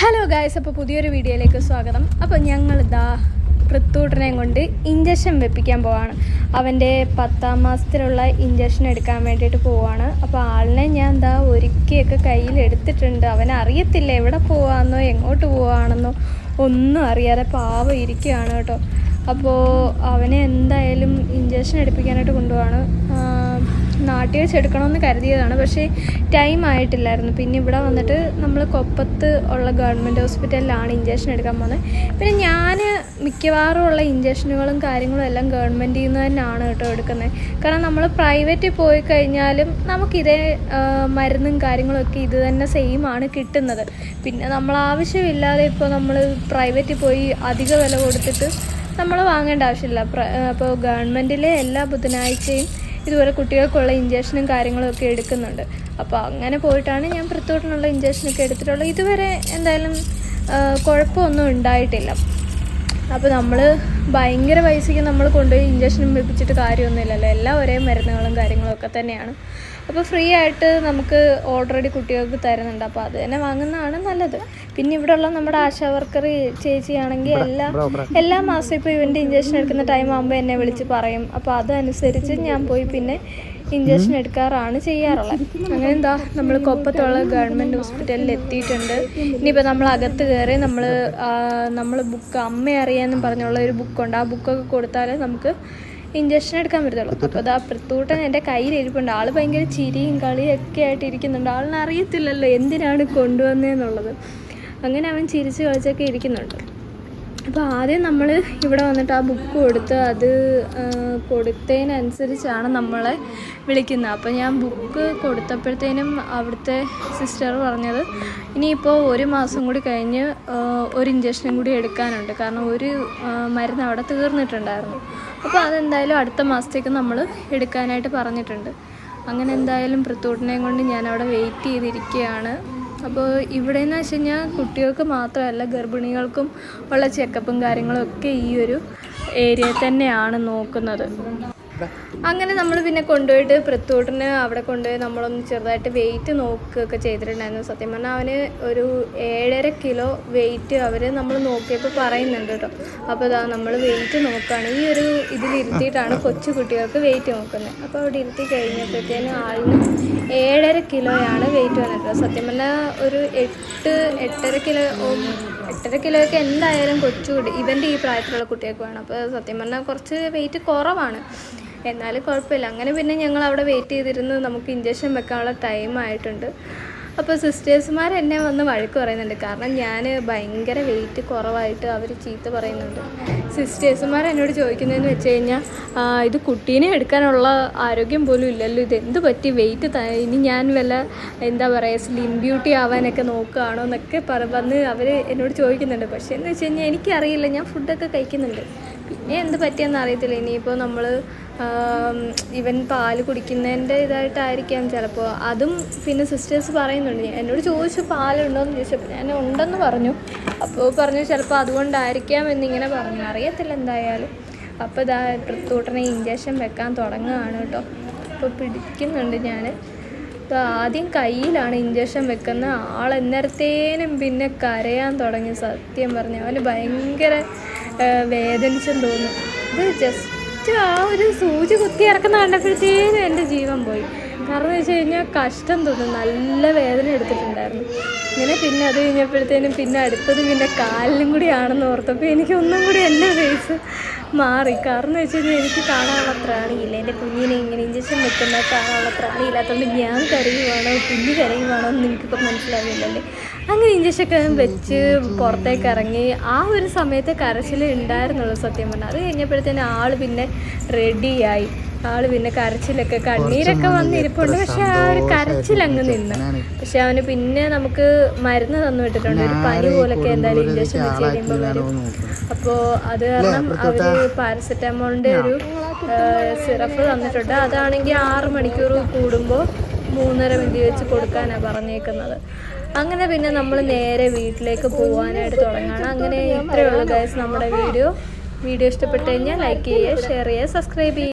Hello guys അപ്പോൾ പുതിയൊരു വീഡിയോയിലേക്ക് സ്വാഗതം. അപ്പോൾ ഞങ്ങളിതാ പൃത്തൂട്ടനെയും കൊണ്ട് ഇഞ്ചക്ഷൻ വെപ്പിക്കാൻ പോവാണ്. അവന്റെ പത്താം മാസത്തിലുള്ള ഇഞ്ചക്ഷൻ എടുക്കാൻ വേണ്ടിയിട്ട് പോവാണ്. അപ്പോൾ ആളിനെ ഞാൻ എന്താ ഒരുക്കിയൊക്കെ കയ്യിൽ എടുത്തിട്ടുണ്ട്. അവൻ അറിയത്തില്ല എവിടെ പോവാണെന്നോ എങ്ങോട്ട് പോവാണെന്നോ ഒന്നും അറിയാതെ പാവം ഇരിക്കുകയാണ് കേട്ടോ. അപ്പോൾ അവനെ എന്തായാലും ഇഞ്ചക്ഷൻ എടുപ്പിക്കാനായിട്ട് കൊണ്ടുപോവാണ്. നാട്ടിൽ എടുക്കണമെന്ന് കരുതിയതാണ്. പക്ഷേ ടൈം ആയിട്ടില്ലായിരുന്നു. പിന്നെ ഇവിടെ വന്നിട്ട് നമ്മൾ കൊപ്പത്ത് ഉള്ള ഗവൺമെന്റ് ഹോസ്പിറ്റലിലാണ് ഇഞ്ചക്ഷൻ എടുക്കാൻ പോകുന്നത്. പിന്നെ ഞാൻ മിക്കവാറും ഉള്ള ഇഞ്ചക്ഷനുകളും കാര്യങ്ങളും എല്ലാം ഗവൺമെന്റിൽ നിന്ന് തന്നെയാണ് കേട്ടോ എടുക്കുന്നത്. കാരണം നമ്മൾ പ്രൈവറ്റിൽ പോയി കഴിഞ്ഞാലും നമുക്കിതേ മരുന്നും കാര്യങ്ങളും ഒക്കെ ഇത് തന്നെ സെയിം ആണ് കിട്ടുന്നത്. പിന്നെ നമ്മൾ ആവശ്യമില്ലാതെ ഇപ്പോൾ നമ്മൾ പ്രൈവറ്റിൽ പോയി അധിക വില കൊടുത്തിട്ട് നമ്മൾ വാങ്ങേണ്ട ആവശ്യമില്ല. അപ്പോൾ ഗവൺമെന്റിലെ എല്ലാ ബുധനാഴ്ചയും ഇതുപോലെ കുട്ടികൾക്കുള്ള ഇഞ്ചക്ഷനും കാര്യങ്ങളും ഒക്കെ എടുക്കുന്നുണ്ട്. അപ്പോൾ അങ്ങനെ പോയിട്ടാണ് ഞാൻ പൃത്തോട്ടിനുള്ള ഇഞ്ചക്ഷനൊക്കെ എടുത്തിട്ടുള്ളത്. ഇതുവരെ എന്തായാലും കുഴപ്പമൊന്നും ഉണ്ടായിട്ടില്ല. അപ്പോൾ നമ്മൾ ഭയങ്കര പൈസയ്ക്ക് നമ്മൾ കൊണ്ടുപോയി ഇഞ്ചക്ഷനും വെപ്പിച്ചിട്ട് കാര്യമൊന്നുമില്ലല്ലോ. എല്ലാം ഒരേ മരുന്നുകളും കാര്യങ്ങളും ഒക്കെ തന്നെയാണ്. അപ്പോൾ ഫ്രീ ആയിട്ട് നമുക്ക് ഓൾറെഡി കുട്ടികൾക്ക് തരുന്നുണ്ട്. അപ്പോൾ അത് തന്നെ വാങ്ങുന്നതാണ് നല്ലത്. പിന്നെ ഇവിടെ ഉള്ള നമ്മുടെ ആശാ വർക്കർ ചേച്ചിയാണെങ്കിൽ എല്ലാ എല്ലാ മാസവും ഇപ്പോൾ ഇവന്റെ ഇഞ്ചക്ഷൻ എടുക്കുന്ന ടൈം ആകുമ്പോൾ എന്നെ വിളിച്ച് പറയും. അപ്പോൾ അതനുസരിച്ച് ഞാൻ പോയി പിന്നെ ഇഞ്ചക്ഷൻ എടുക്കാറാണ് ചെയ്യാറുള്ളത്. അങ്ങനെ എന്താ നമ്മൾ കൊപ്പത്തുള്ള ഗവൺമെന്റ് ഹോസ്പിറ്റലിൽ എത്തിയിട്ടുണ്ട്. ഇനിയിപ്പോൾ നമ്മൾ അകത്ത് കയറി നമ്മൾ നമ്മൾ ബുക്ക് അമ്മ അറിയാമെന്നും പറഞ്ഞുള്ള ഒരു ബുക്കുണ്ട് ആ ബുക്കൊക്കെ കൊടുത്താൽ നമുക്ക് ഇഞ്ചക്ഷൻ എടുക്കാൻ പറ്റത്തുള്ളൂ. അപ്പോൾ അതാ പൃത്തൂട്ടൻ എന്റെ കയ്യിൽ ഇരിപ്പുണ്ട്. ആൾ ഭയങ്കര ചിരിയും കളിയും ഒക്കെ ആയിട്ട് ഇരിക്കുന്നുണ്ട് ആളിനറിയത്തില്ലല്ലോ എന്തിനാണ് കൊണ്ടുവന്നതെന്നുള്ളത് അങ്ങനെ അവൻ ചിരിച്ച് കളിച്ചൊക്കെ ഇരിക്കുന്നുണ്ട്. അപ്പോൾ ആദ്യം നമ്മൾ ഇവിടെ വന്നിട്ട് ആ ബുക്ക് കൊടുത്ത് അത് കൊടുത്തതിനനുസരിച്ചാണ് നമ്മളെ വിളിക്കുന്നത്. അപ്പോൾ ഞാൻ ബുക്ക് കൊടുത്തപ്പോഴത്തേനും അവിടുത്തെ സിസ്റ്റർ പറഞ്ഞത് ഇനിയിപ്പോൾ ഒരു മാസം കൂടി കഴിഞ്ഞ് ഒരു ഇഞ്ചക്ഷനും കൂടി എടുക്കാനുണ്ട്. കാരണം ഒരു മരുന്ന് അവിടെ തീർന്നിട്ടുണ്ടായിരുന്നു. അപ്പോൾ അതെന്തായാലും അടുത്ത മാസത്തേക്ക് നമ്മൾ എടുക്കാനായിട്ട് പറഞ്ഞിട്ടുണ്ട്. അങ്ങനെ എന്തായാലും പൃത്തൂട്ടിനെയും കൊണ്ട് ഞാൻ അവിടെ വെയിറ്റ് ചെയ്തിരിക്കുകയാണ്. അപ്പോൾ ഇവിടെ എന്ന് വെച്ച് കഴിഞ്ഞാൽ കുട്ടികൾക്ക് മാത്രമല്ല ഗർഭിണികൾക്കും ഉള്ള ചെക്കപ്പും കാര്യങ്ങളും ഒക്കെ ഈ ഒരു ഏരിയയിൽ തന്നെയാണ് നോക്കുന്നത്. അങ്ങനെ നമ്മൾ പിന്നെ കൊണ്ടുപോയിട്ട് പൃത്തൂട്ടിന് അവിടെ കൊണ്ടുപോയി നമ്മളൊന്ന് ചെറുതായിട്ട് വെയിറ്റ് നോക്കുകയൊക്കെ ചെയ്തിട്ടുണ്ടായിരുന്നു. സത്യം പറഞ്ഞാൽ അവന് ഒരു ഏഴര കിലോ വെയിറ്റ് അവർ നമ്മൾ നോക്കിയപ്പോൾ പറയുന്നുണ്ട് കേട്ടോ. അപ്പോൾ ഇതാ നമ്മൾ വെയിറ്റ് നോക്കുകയാണ്. ഈ ഒരു ഇതിലിരുത്തിയിട്ടാണ് കൊച്ചു കുട്ടികൾക്ക് വെയിറ്റ് നോക്കുന്നത്. അപ്പോൾ അവിടെ ഇരുത്തി കഴിഞ്ഞപ്പോഴത്തേനും ആളിന് ഏഴര കിലോയാണ് വെയിറ്റ് വന്നിട്ട് സത്യം പറഞ്ഞാൽ ഒരു എട്ട് എട്ടര കിലോ എട്ടര കിലോയൊക്കെ എന്തായാലും കൊച്ചു കുട്ടി ഇവന്റെ ഈ പ്രായത്തിലുള്ള കുട്ടികൾക്ക് വേണം. അപ്പോൾ സത്യം പറഞ്ഞാൽ കുറച്ച് വെയിറ്റ് കുറവാണ്. എന്നാലും കുഴപ്പമില്ല. അങ്ങനെ പിന്നെ ഞങ്ങൾ അവിടെ വെയിറ്റ് ചെയ്തിരുന്നു. നമുക്ക് ഇഞ്ചക്ഷൻ വെക്കാനുള്ള ടൈം ആയിട്ടുണ്ട്. അപ്പോൾ സിസ്റ്റേഴ്സുമാർ എന്നെ വന്ന് വഴക്ക് പറയുന്നുണ്ട്. കാരണം ഞാൻ ഭയങ്കര വെയിറ്റ് കുറവായിട്ട് അവർ ചീത്ത പറയുന്നുണ്ട്. സിസ്റ്റേഴ്സുമാർ എന്നോട് ചോദിക്കുന്നതെന്ന് വെച്ച് കഴിഞ്ഞാൽ ഇത് കുട്ടീനെ എടുക്കാനുള്ള ആരോഗ്യം പോലും ഇല്ലല്ലോ. ഇത് എന്ത് പറ്റി? വെയിറ്റ് ഇനി ഞാൻ വല്ല എന്താ പറയുക സ്ലിം ബ്യൂട്ടി ആവാനൊക്കെ നോക്കുകയാണോ എന്നൊക്കെ പറ വന്ന് അവർ എന്നോട് ചോദിക്കുന്നുണ്ട്. പക്ഷേ എന്ന് വെച്ച് കഴിഞ്ഞാൽ എനിക്കറിയില്ല. ഞാൻ ഫുഡൊക്കെ കഴിക്കുന്നുണ്ട്. പിന്നെ എന്ത് പറ്റിയെന്ന് അറിയത്തില്ല. ഇനിയിപ്പോൾ നമ്മൾ ഇവൻ പാൽ കുടിക്കുന്നതിന്റെ ഇതായിട്ടായിരിക്കാം ചിലപ്പോൾ അതും പിന്നെ സിസ്റ്റേഴ്സ് പറയുന്നുണ്ട്. എന്നോട് ചോദിച്ചു പാലുണ്ടോയെന്ന് ചോദിച്ചപ്പോൾ ഞാൻ ഉണ്ടെന്ന് പറഞ്ഞു. അപ്പോൾ പറഞ്ഞു ചിലപ്പോൾ അതുകൊണ്ടായിരിക്കാം എന്നിങ്ങനെ പറഞ്ഞു. അറിയത്തില്ല എന്തായാലും. അപ്പോൾ ഇതാ തൂട്ടനെ ഇഞ്ചക്ഷൻ വെക്കാൻ തുടങ്ങുകയാണ് കേട്ടോ. അപ്പോൾ പിടിക്കുന്നുണ്ട് ഞാൻ ആദ്യം കയ്യിലാണ് ഇഞ്ചക്ഷൻ വെക്കുന്ന ആളെന്നേരത്തേനും പിന്നെ കരയാൻ തുടങ്ങി. സത്യം പറഞ്ഞു അവന് ഭയങ്കര വേദനിച്ചെന്ന് തോന്നുന്നു ഇത് ജസ്റ്റ് ആ ഒരു സൂചി കുത്തി ഇറക്കുന്ന കണ്ടപ്പോഴത്തേനും എന്റെ ജീവൻ പോയി. കാരണം എന്ന് വെച്ച് കഴിഞ്ഞാൽ കഷ്ടം തോന്നും നല്ല വേദന എടുത്തിട്ടുണ്ടായിരുന്നു. ഇങ്ങനെ പിന്നെ അത് കഴിഞ്ഞപ്പോഴത്തേനും പിന്നെ അടുത്തത് പിന്നെ കാലിലും കൂടി ആണെന്ന് ഓർത്തപ്പോൾ എനിക്ക് ഒന്നും കൂടി എന്റെ ഫേസ് മാറി. കാരണം എന്ന് വെച്ച് കഴിഞ്ഞാൽ എനിക്ക് കാണാനുള്ള ത്രാണിയില്ല എന്റെ കുഞ്ഞിനെ ഇങ്ങനെ ഇഞ്ചക്ഷൻ വെക്കുന്ന കാണാനുള്ള ത്രാണിയില്ലാത്തതുകൊണ്ട് ഞാൻ കരയുവാണോ കുഞ്ഞ് കരയുവാണോ എന്ന് എനിക്കിപ്പോൾ മനസ്സിലാവില്ലല്ലേ അങ്ങനെ ഇഞ്ചക്ഷനൊക്കെ വെച്ച് പുറത്തേക്ക് ഇറങ്ങി ആ ഒരു സമയത്ത് കരച്ചിൽ ഉണ്ടായിരുന്നുള്ളൂ സത്യം പറഞ്ഞാൽ അത് കഴിഞ്ഞപ്പോഴത്തേന് ആൾ പിന്നെ റെഡിയായി ആൾ പിന്നെ കരച്ചിലൊക്കെ കണ്ണീരൊക്കെ വന്നിരിപ്പുണ്ട്. പക്ഷെ ആ ഒരു കരച്ചിൽ അങ്ങ് നിന്ന്. പക്ഷെ അവന് പിന്നെ നമുക്ക് മരുന്ന് തന്നു വിട്ടിട്ടുണ്ട്. ഒരു പനി പോലൊക്കെ എന്തായാലും ഇഞ്ചക്ഷൻ വെച്ച് കഴിയുമ്പോൾ വരും. അപ്പോൾ അത് കാരണം അവർ പാരസെറ്റമോളിന്റെ ഒരു സിറപ്പ് തന്നിട്ടുണ്ട്. അതാണെങ്കിൽ ആറ് മണിക്കൂർ കൂടുമ്പോൾ മൂന്നര മിനിറ്റ് വെച്ച് കൊടുക്കാനാണ് പറഞ്ഞേക്കുന്നത്. അങ്ങനെ പിന്നെ നമ്മൾ നേരെ വീട്ടിലേക്ക് പോകാനായിട്ട് തുടങ്ങുകയാണ് അങ്ങനെ ഇത്രയുള്ള ഗൈസ് നമ്മുടെ വീഡിയോ. വീഡിയോ ഇഷ്ടപ്പെട്ട് കഴിഞ്ഞാൽ ലൈക്ക് ചെയ്യുക ഷെയർ ചെയ്യുക സബ്സ്ക്രൈബ് ചെയ്യുക.